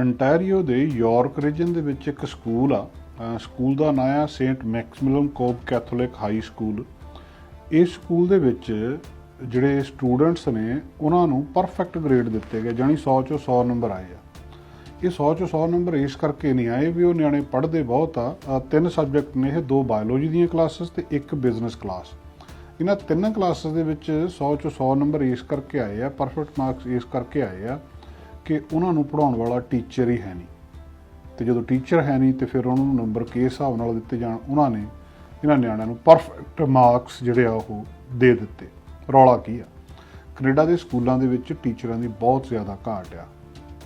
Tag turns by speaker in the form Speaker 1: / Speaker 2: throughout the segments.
Speaker 1: Ontario ਦੇ York reason ਦੇ ਵਿੱਚ ਇੱਕ ਸਕੂਲ ਆ ਸਕੂਲ ਦਾ ਨਾਮ ਆ Saint Maximilian Kolbe Catholic high school. ਇਸ ਸਕੂਲ ਦੇ ਵਿੱਚ ਜਿਹੜੇ ਸਟੂਡੈਂਟਸ ਨੇ, ਉਹਨਾਂ ਨੂੰ ਪਰਫੈਕਟ ਗ੍ਰੇਡ ਦਿੱਤੇ ਗਏ ਜਾਨੀ 100 ਚੋਂ 100 ਨੰਬਰ ਆਏ ਆ। ਇਹ 100 ਚੋਂ 100 ਨੰਬਰ ਇਸ ਕਰਕੇ ਨਹੀਂ ਆਏ ਵੀ ਉਹ ਨਿਆਣੇ ਪੜ੍ਹਦੇ ਬਹੁਤ ਆ। ਤਿੰਨ ਸਬਜੈਕਟ ਨੇ ਇਹ, ਦੋ ਬਾਇਓਲੋਜੀ ਦੀਆਂ ਕਲਾਸਿਸ ਤੇ ਇੱਕ ਬਿਜ਼ਨਸ ਕਲਾਸ। ਇਹਨਾਂ ਤਿੰਨਾਂ ਕਲਾਸਿਸ ਦੇ ਵਿੱਚ 100 ਚੋਂ 100 ਨੰਬਰ ਇਸ ਕਰਕੇ ਆਏ ਆ, ਪਰਫੈਕਟ ਮਾਰਕਸ ਇਸ ਕਰਕੇ ਆਏ ਆ ਕਿ ਉਹਨਾਂ ਨੂੰ ਪੜਾਉਣ ਵਾਲਾ ਟੀਚਰ ਹੀ ਹੈ ਨਹੀਂ। ਤੇ ਜਦੋਂ ਟੀਚਰ ਹੈ ਨਹੀਂ, ਤੇ ਫਿਰ ਉਹਨਾਂ ਨੂੰ ਨੰਬਰ ਕਿਸ ਹਿਸਾਬ ਨਾਲ ਦਿੱਤੇ ਜਾਣ, ਉਹਨਾਂ ਨੇ, ਇਹਨਾਂ ਨਿਆਣਿਆਂ ਨੂੰ ਪਰਫੈਕਟ ਮਾਰਕਸ ਜਿਹੜੇ ਆ ਉਹ ਦੇ ਦਿੱਤੇ। ਰੌਲਾ ਕੀ ਆ? ਕੈਨੇਡਾ ਦੇ ਸਕੂਲਾਂ ਦੇ ਵਿੱਚ ਟੀਚਰਾਂ ਦੀ ਬਹੁਤ ਜ਼ਿਆਦਾ ਘਾਟ ਆ।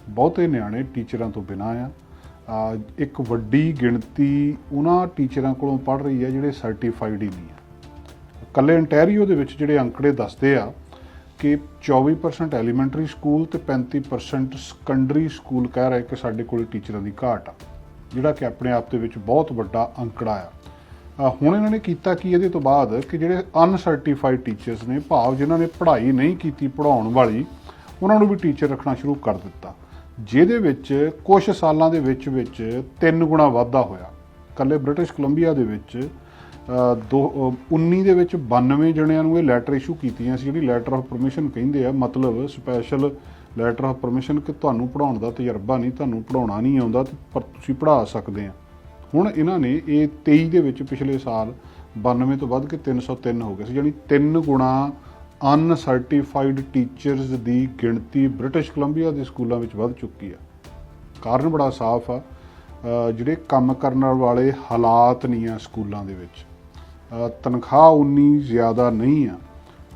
Speaker 1: ਬਹੁਤੇ ਨਿਆਣੇ ਟੀਚਰਾਂ ਤੋਂ ਬਿਨਾਂ ਆ। ਇੱਕ ਵੱਡੀ ਗਿਣਤੀ ਉਹਨਾਂ ਟੀਚਰਾਂ ਕੋਲੋਂ ਪੜ੍ਹ ਰਹੀ ਆ ਜਿਹੜੇ ਸਰਟੀਫਾਈਡ ਹੀ ਨਹੀਂ ਆ। ਕੱਲੇ ਅੰਟੈਰੀਓ ਦੇ ਵਿੱਚ ਜਿਹੜੇ ਅੰਕੜੇ ਦੱਸਦੇ ਆ ਕਿ 24% ਐਲੀਮੈਂਟਰੀ ਸਕੂਲ ਤੇ 35% ਸੈਕੰਡਰੀ ਸਕੂਲ ਕਹਿ ਰਹੇ ਕਿ ਸਾਡੇ ਕੋਲ ਟੀਚਰਾਂ ਦੀ ਘਾਟ ਆ, ਜਿਹੜਾ ਕਿ ਆਪਣੇ ਆਪ ਦੇ ਵਿੱਚ ਬਹੁਤ ਵੱਡਾ ਅੰਕੜਾ ਆ। ਹੁਣ ਇਹਨਾਂ ਨੇ ਕੀਤਾ ਕੀ ਇਹਦੇ ਤੋਂ ਬਾਅਦ ਕਿ ਜਿਹੜੇ ਅਨਸਰਟੀਫਾਈਡ ਟੀਚਰਸ ਨੇ, ਭਾਵ ਜਿਨ੍ਹਾਂ ਨੇ ਪੜ੍ਹਾਈ ਨਹੀਂ ਕੀਤੀ ਪੜਾਉਣ ਵਾਲੀ, ਉਹਨਾਂ ਨੂੰ ਵੀ ਟੀਚਰ ਰੱਖਣਾ ਸ਼ੁਰੂ ਕਰ ਦਿੱਤਾ। ਜਿਹਦੇ ਵਿੱਚ ਕੁਝ ਸਾਲਾਂ ਦੇ ਵਿੱਚ ਵਿੱਚ ਤਿੰਨ ਗੁਣਾ ਵਾਧਾ ਹੋਇਆ। ਕੱਲੇ ਬ੍ਰਿਟਿਸ਼ ਕੋਲੰਬੀਆ ਦੇ ਵਿੱਚ 19 ਦੇ ਵਿੱਚ 92 ਜਣਿਆਂ ਨੂੰ ਇਹ ਲੈਟਰ ਇਸ਼ੂ ਕੀਤੀਆਂ ਸੀ, ਜਿਹੜੀ ਲੈਟਰ ਆਫ ਪਰਮਿਸ਼ਨ ਕਹਿੰਦੇ ਆ। ਮਤਲਬ ਸਪੈਸ਼ਲ ਲੈਟਰ ਆਫ ਪਰਮਿਸ਼ਨ ਕਿ ਤੁਹਾਨੂੰ ਪੜਾਉਣ ਦਾ ਤਜਰਬਾ ਨਹੀਂ, ਤੁਹਾਨੂੰ ਪੜਾਉਣਾ ਨਹੀਂ ਆਉਂਦਾ ਪਰ ਤੁਸੀਂ ਪੜ੍ਹਾ ਸਕਦੇ ਆ। ਹੁਣ ਇਹਨਾਂ ਨੇ ਇਹ 23 ਦੇ ਵਿੱਚ ਪਿਛਲੇ ਸਾਲ 92 ਤੋਂ ਵੱਧ ਕੇ 303 ਹੋ ਗਏ ਸੀ ਯਾਨੀ ਤਿੰਨ ਗੁਣਾ ਅਨਸਰਟੀਫਾਈਡ ਟੀਚਰਸ ਦੀ ਗਿਣਤੀ ਬ੍ਰਿਟਿਸ਼ ਕੋਲੰਬੀਆ ਦੇ ਸਕੂਲਾਂ ਵਿੱਚ ਵੱਧ ਚੁੱਕੀ ਆ। ਕਾਰਨ ਬੜਾ ਸਾਫ਼ ਆ ਜਿਹੜੇ ਕੰਮ ਕਰਨ ਵਾਲੇ ਹਾਲਾਤ ਨਹੀਂ ਆ ਸਕੂਲਾਂ ਦੇ ਵਿੱਚ। ਤਨਖਾਹ ਉਨੀ ਜ਼ਿਆਦਾ ਨਹੀਂ ਆ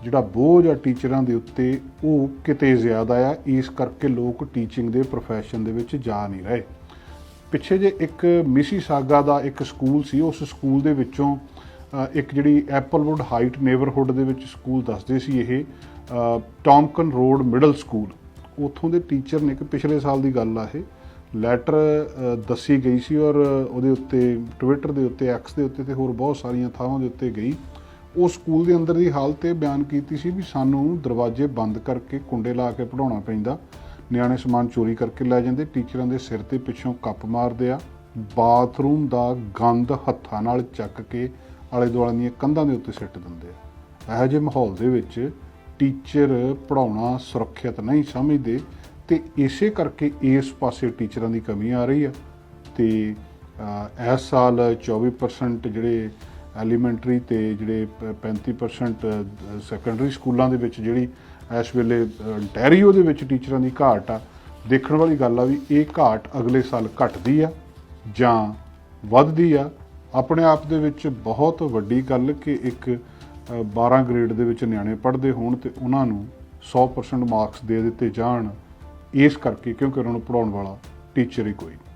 Speaker 1: ਜਿਹੜਾ ਬੋਝ ਆ ਟੀਚਰਾਂ ਦੇ ਉੱਤੇ ਉਹ ਕਿਤੇ ਜ਼ਿਆਦਾ ਆ। ਇਸ ਕਰਕੇ ਲੋਕ ਟੀਚਿੰਗ ਦੇ profession ਦੇ ਵਿੱਚ ਜਾ ਨਹੀਂ ਰਹੇ। ਪਿੱਛੇ ਜੇ ਇੱਕ ਮਿਸੀ ਸਾਗਾ ਦਾ ਇੱਕ ਸਕੂਲ ਸੀ ਉਸ ਸਕੂਲ ਦੇ ਵਿੱਚੋਂ ਇੱਕ ਜਿਹੜੀ ਐਪਲਵੁੱਡ ਹਾਈਟ ਨੇਬਰਹੁੱਡ ਦੇ ਵਿੱਚ ਸਕੂਲ ਦੱਸਦੇ ਸੀ ਇਹ ਅ, ਟੌਮਕਨ ਰੋਡ ਮਿਡਲ ਸਕੂਲ ਉੱਥੋਂ ਦੇ ਟੀਚਰ ਨੇ ਕਿ ਪਿਛਲੇ ਸਾਲ ਦੀ ਗੱਲ ਆ ਇਹ। ਲੈਟਰ ਦੱਸੀ ਗਈ ਸੀ ਔਰ ਉਹਦੇ ਉੱਤੇ ਟਵਿੱਟਰ ਦੇ ਉੱਤੇ ਐਕਸ ਦੇ ਉੱਤੇ ਤੇ ਹੋਰ ਬਹੁਤ ਸਾਰੀਆਂ ਥਾਵਾਂ ਦੇ ਉੱਤੇ ਗਈ। ਉਹ ਸਕੂਲ ਦੇ ਅੰਦਰ ਦੀ ਹਾਲਤ ਇਹ ਬਿਆਨ ਕੀਤੀ ਸੀ ਵੀ ਸਾਨੂੰ ਦਰਵਾਜ਼ੇ ਬੰਦ ਕਰਕੇ ਕੁੰਡੇ ਲਾ ਕੇ ਪੜਾਉਣਾ ਪੈਂਦਾ। ਨਿਆਣੇ ਸਮਾਨ ਚੋਰੀ ਕਰਕੇ ਲੈ ਜਾਂਦੇ, ਟੀਚਰਾਂ ਦੇ ਸਿਰ ਤੇ ਪਿੱਛੋਂ ਕੱਪ ਮਾਰਦੇ ਆ। ਬਾਥਰੂਮ ਦਾ ਗੰਦ ਹੱਥਾਂ ਨਾਲ ਚੱਕ ਕੇ ਆਲੇ ਦੁਆਲੇ ਦੀਆਂ ਕੰਧਾਂ ਦੇ ਉੱਤੇ ਸਿੱਟ ਦਿੰਦੇ ਆ। ਇਹੋ ਜਿਹੇ ਮਾਹੌਲ ਦੇ ਵਿੱਚ ਟੀਚਰ ਪੜਾਉਣਾ ਸੁਰੱਖਿਅਤ ਨਹੀਂ ਸਮਝਦੇ। ਤੇ ਇਸੇ ਕਰਕੇ ਇਸ ਪਾਸੇ ਟੀਚਰਾਂ ਦੀ ਕਮੀ ਆ ਰਹੀ ਆ ਤੇ ਇਸ ਸਾਲ 24% ਜਿਹੜੇ ਐਲੀਮੈਂਟਰੀ ਤੇ ਜਿਹੜੇ ਪ- 35% ਸੈਕੰਡਰੀ ਸਕੂਲਾਂ ਦੇ ਵਿੱਚ ਜਿਹੜੀ ਇਸ ਵੇਲੇ ਅੰਟੈਰੀਓ ਦੇ ਵਿੱਚ ਟੀਚਰਾਂ ਦੀ ਘਾਟ ਆ। ਦੇਖਣ ਵਾਲੀ ਗੱਲ ਆ ਵੀ ਇਹ ਘਾਟ ਅਗਲੇ ਸਾਲ ਘਟਦੀ ਆ ਜਾਂ ਵੱਧਦੀ ਆ। ਆਪਣੇ ਆਪ ਦੇ ਵਿੱਚ ਬਹੁਤ ਵੱਡੀ ਗੱਲ ਕਿ ਇੱਕ ਅ, 12 ਗ੍ਰੇਡ ਦੇ ਵਿੱਚ ਨਿਆਣੇ ਪੜ੍ਹਦੇ ਹੋਣ ਤੇ ਉਹਨਾਂ ਨੂੰ 100% ਮਾਰਕਸ ਦੇ ਦਿੱਤੇ ਜਾਣ। ਇਸ ਕਰਕੇ ਕਿਉਂਕਿ ਉਹਨਾਂ ਨੂੰ ਪੜਾਉਣ ਵਾਲਾ ਟੀਚਰ ਹੀ ਕੋਈ ਨਹੀਂ।